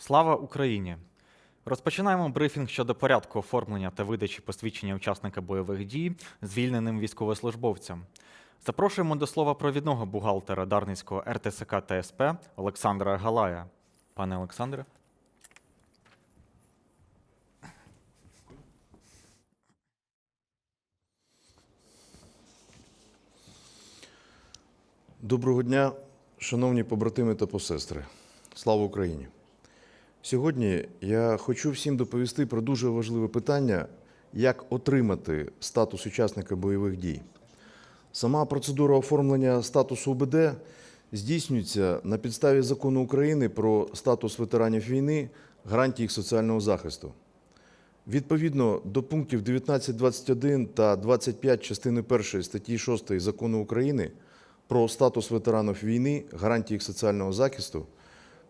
Слава Україні! Розпочинаємо брифінг щодо порядку оформлення та видачі посвідчення учасника бойових дій звільненим військовослужбовцям. Запрошуємо до слова провідного бухгалтера Дарницького РТСК ТСП Олександра Галая. Пане Олександре. Доброго дня, шановні побратими та посестри. Слава Україні! Сьогодні я хочу всім доповісти про дуже важливе питання, як отримати статус учасника бойових дій. Сама процедура оформлення статусу УБД здійснюється на підставі закону України про статус ветеранів війни, гарантії їх соціального захисту. Відповідно до пунктів 19.21 та 25 частини 1 статті 6 Закону України про статус ветеранів війни, гарантії їх соціального захисту,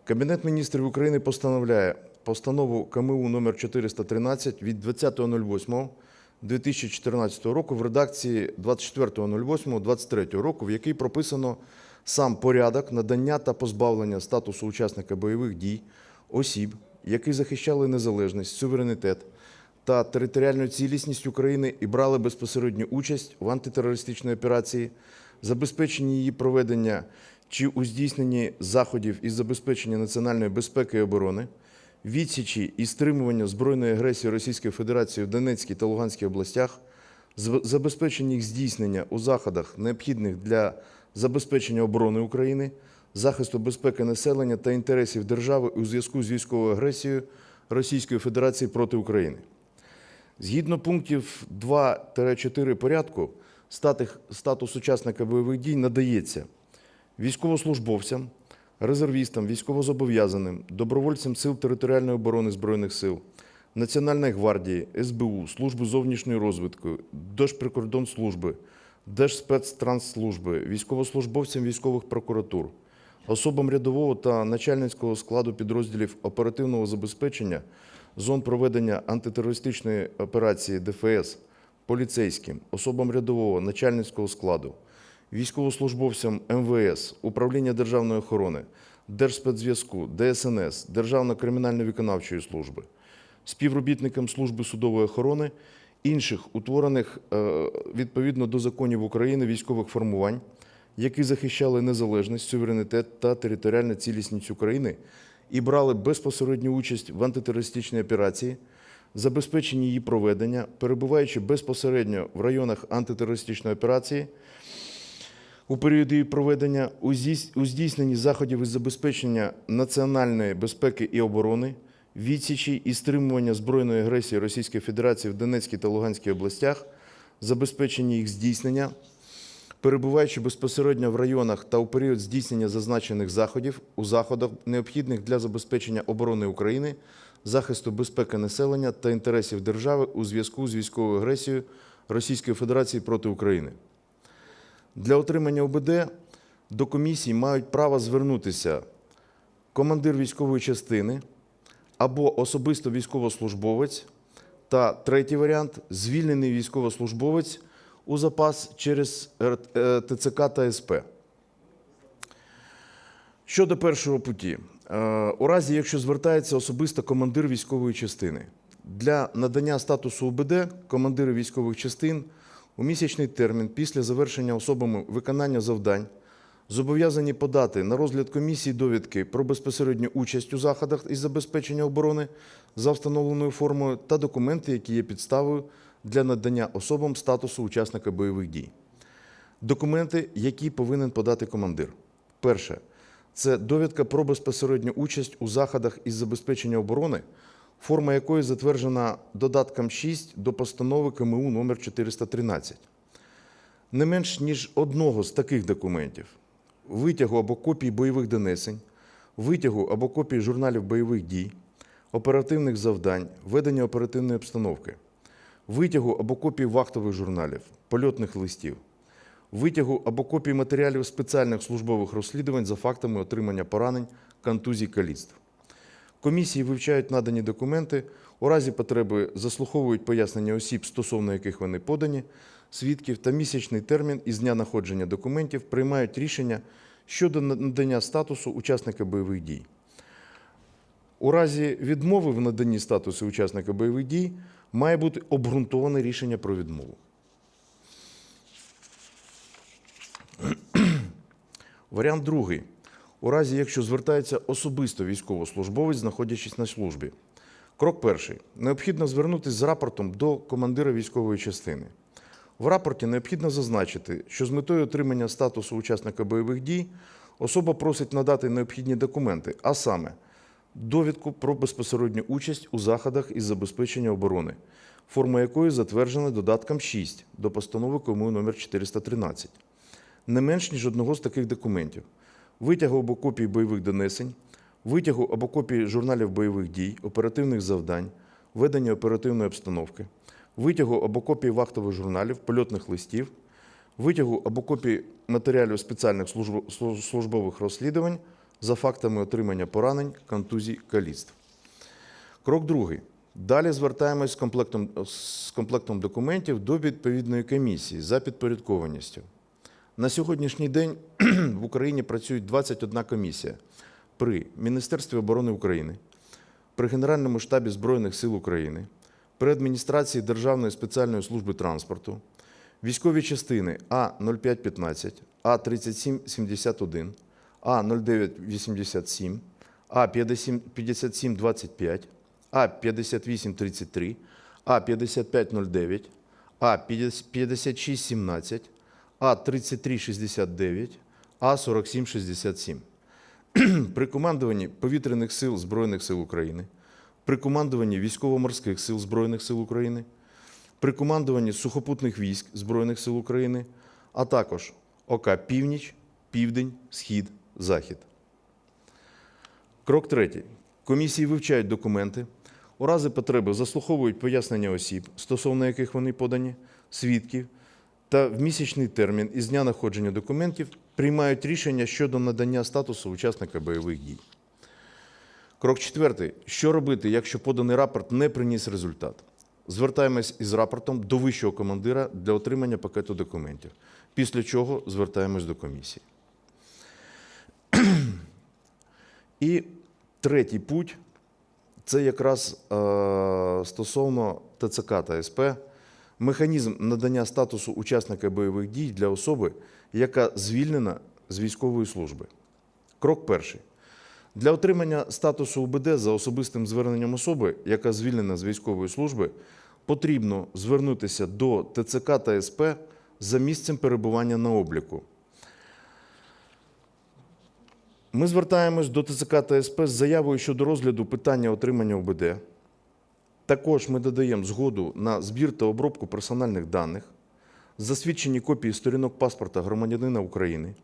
Кабінет міністрів України постановляє постанову КМУ номер 413 від 20.08.2014 року в редакції 24.08.23 року, в якій прописано сам порядок надання та позбавлення статусу учасника бойових дій осіб, які захищали незалежність, суверенітет та територіальну цілісність України і брали безпосередню участь в антитерористичній операції, забезпеченні її проведення чи у здійсненні заходів із забезпечення національної безпеки і оборони, відсічі і стримування збройної агресії Російської Федерації в Донецькій та Луганській областях, забезпечення їх здійснення у заходах, необхідних для забезпечення оборони України, захисту безпеки населення та інтересів держави у зв'язку з військовою агресією Російської Федерації проти України. Згідно пунктів 2-4 порядку, статус учасника бойових дій надається військовослужбовцям, резервістам, військовозобов'язаним, добровольцям Сил територіальної оборони Збройних сил, Національної гвардії, СБУ, Служби зовнішньої розвідки, Держприкордонслужби, Держспецтрансслужби, військовослужбовцям військових прокуратур, особам рядового та начальницького складу підрозділів оперативного забезпечення зон проведення антитерористичної операції ДФС, поліцейським, особам рядового начальницького складу, військовослужбовцям МВС, Управління державної охорони, Держспецзв'язку, ДСНС, Державної кримінально-виконавчої служби, співробітникам служби судової охорони, інших утворених е, відповідно до законів України військових формувань, які захищали незалежність, суверенітет та територіальну цілісність України і брали безпосередню участь в антитерористичній операції, забезпеченні її проведення, перебуваючи безпосередньо в районах антитерористичної операції, у період її проведення у здійсненні заходів із забезпечення національної безпеки і оборони, відсічі і стримування збройної агресії Російської Федерації в Донецькій та Луганській областях, забезпечення їх здійснення, перебуваючи безпосередньо в районах та у період здійснення зазначених заходів у заходах, необхідних для забезпечення оборони України, захисту безпеки населення та інтересів держави у зв'язку з військовою агресією Російської Федерації проти України. Для отримання ОБД до комісії мають право звернутися командир військової частини або особисто військовослужбовець, та третій варіант звільнений військовослужбовець у запас через е, ТЦК та СП. Щодо першого путі, Е, у разі, якщо звертається особисто командир військової частини, для надання статусу УБД командири військових частин у місячний термін після завершення особами виконання завдань зобов'язані подати на розгляд комісії довідки про безпосередню участь у заходах із забезпечення оборони за встановленою формою та документи, які є підставою для надання особам статусу учасника бойових дій. Документи, які повинен подати командир. Перше це довідка про безпосередню участь у заходах із забезпечення оборони, форма якої затверджена додатком 6 до постанови КМУ номер 413. Не менш ніж одного з таких документів витягу або копії бойових донесень, витягу або копії журналів бойових дій, оперативних завдань, ведення оперативної обстановки, витягу або копії вахтових журналів, польотних листів, витягу або копії матеріалів спеціальних службових розслідувань за фактами отримання поранень, контузій, каліцтв. Комісії вивчають надані документи, у разі потреби заслуховують пояснення осіб, стосовно яких вони подані, свідків та місячний термін із дня находження документів приймають рішення щодо надання статусу учасника бойових дій. У разі відмови в наданні статусу учасника бойових дій має бути обґрунтоване рішення про відмову. Варіант другий. У разі, якщо звертається особисто військовослужбовець, знаходячись на службі. Крок перший. Необхідно звернутися з рапортом до командира військової частини. В рапорті необхідно зазначити, що з метою отримання статусу учасника бойових дій особа просить надати необхідні документи, а саме довідку про безпосередню участь у заходах із забезпечення оборони, форма якої затверджена додатком 6 до постанови КМУ номер 413 не менш ніж одного з таких документів: витягу або копії бойових донесень, витягу або копії журналів бойових дій, оперативних завдань, ведення оперативної обстановки, витягу або копії вахтових журналів, польотних листів, витягу або копії матеріалів спеціальних службо- службових розслідувань за фактами отримання поранень, контузій, каліцтв. Крок другий. Далі звертаємось з комплектом, з комплектом документів до відповідної комісії за підпорядкованістю. На сьогоднішній день в Україні працюють 21 комісія при Міністерстві оборони України, при Генеральному штабі Збройних сил України, при адміністрації Державної спеціальної служби транспорту, військові частини А0515, А3771, А0987, А5725, А5833, А5509, А5617, А3369, А4767. При командуванні Повітряних сил Збройних сил України, при командуванні Військово-морських сил Збройних сил України, при командуванні Сухопутних військ Збройних сил України, а також ОК Північ, Південь, Схід, Захід. Крок третій. Комісії вивчають документи, у разі потреби заслуховують пояснення осіб, стосовно яких вони подані, свідків, та в місячний термін із дня находження документів приймають рішення щодо надання статусу учасника бойових дій. Крок четвертий. Що робити, якщо поданий рапорт не приніс результат? Звертаємось із рапортом до вищого командира для отримання пакету документів. Після чого звертаємось до комісії. І третій путь це якраз е, стосовно ТЦК та СП, механізм надання статусу учасника бойових дій для особи, яка звільнена з військової служби. Крок перший. Для отримання статусу УБД за особистим зверненням особи, яка звільнена з військової служби, потрібно звернутися до ТЦК та СП за місцем перебування на обліку. Ми звертаємось до ТЦК та СП з заявою щодо розгляду питання отримання ОБД. Також ми додаємо згоду на збір та обробку персональних даних, засвідчені копії сторінок паспорта громадянина України,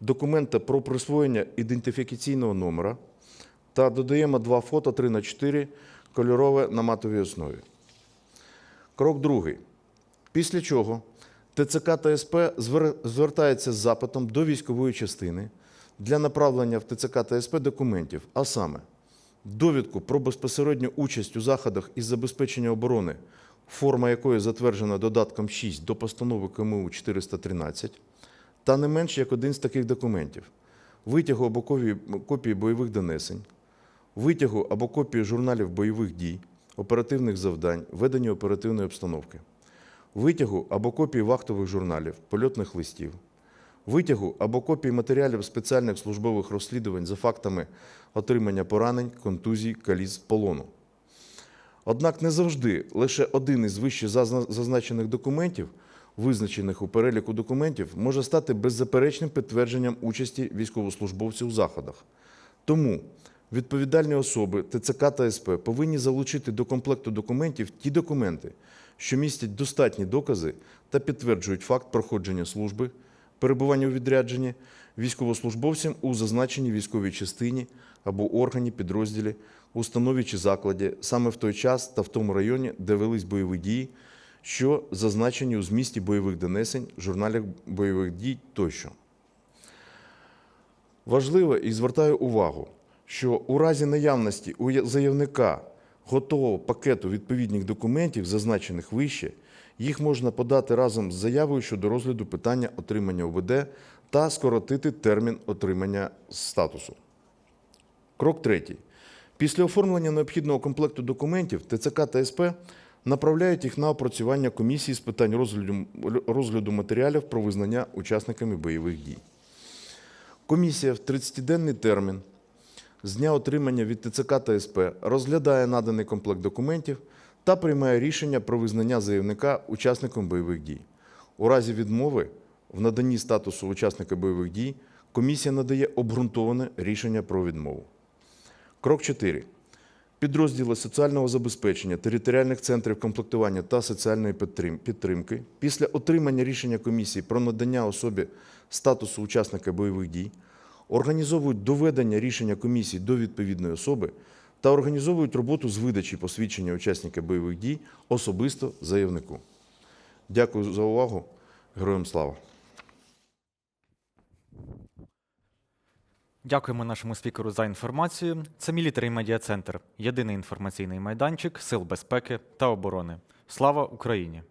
документа про присвоєння ідентифікаційного номера та додаємо два фото 3 на 4 кольорове на матовій основі. Крок другий. Після чого ТЦК та СП звертається з запитом до військової частини для направлення в ТЦК та СП документів, а саме довідку про безпосередню участь у заходах із забезпечення оборони, форма якої затверджена додатком 6 до постанови КМУ 413, та не менш як один з таких документів: витягу або копії, бойових донесень, витягу або копії журналів бойових дій, оперативних завдань, ведення оперативної обстановки, витягу або копії вахтових журналів, польотних листів, витягу або копії матеріалів спеціальних службових розслідувань за фактами отримання поранень, контузій, каліц, полону. Однак не завжди лише один із вище зазначених документів, визначених у переліку документів, може стати беззаперечним підтвердженням участі військовослужбовців у заходах. Тому відповідальні особи ТЦК та СП повинні залучити до комплекту документів ті документи, що містять достатні докази та підтверджують факт проходження служби, перебування у відрядженні військовослужбовцям у зазначеній військовій частині або органі, підрозділі, установі чи закладі саме в той час та в тому районі, де велись бойові дії, що зазначені у змісті бойових донесень, журналах бойових дій тощо. Важливо і звертаю увагу, що у разі наявності у заявника готового пакету відповідних документів, зазначених вище, їх можна подати разом з заявою щодо розгляду питання отримання ОВД та скоротити термін отримання статусу. Крок третій. Після оформлення необхідного комплекту документів ТЦК та СП направляють їх на опрацювання комісії з питань розгляду, розгляду матеріалів про визнання учасниками бойових дій. Комісія в 30-денний термін з дня отримання від ТЦК та СП розглядає наданий комплект документів та приймає рішення про визнання заявника учасником бойових дій. У разі відмови в наданні статусу учасника бойових дій комісія надає обґрунтоване рішення про відмову. Крок 4. Підрозділи соціального забезпечення, територіальних центрів комплектування та соціальної підтримки після отримання рішення комісії про надання особі статусу учасника бойових дій організовують доведення рішення комісії до відповідної особи та організовують роботу з видачі посвідчення учасника бойових дій особисто заявнику. Дякую за увагу. Героям слава! Дякуємо нашому спікеру за інформацію. Це мілітарий Медіа Центр, єдиний інформаційний майданчик Сил безпеки та оборони. Слава Україні!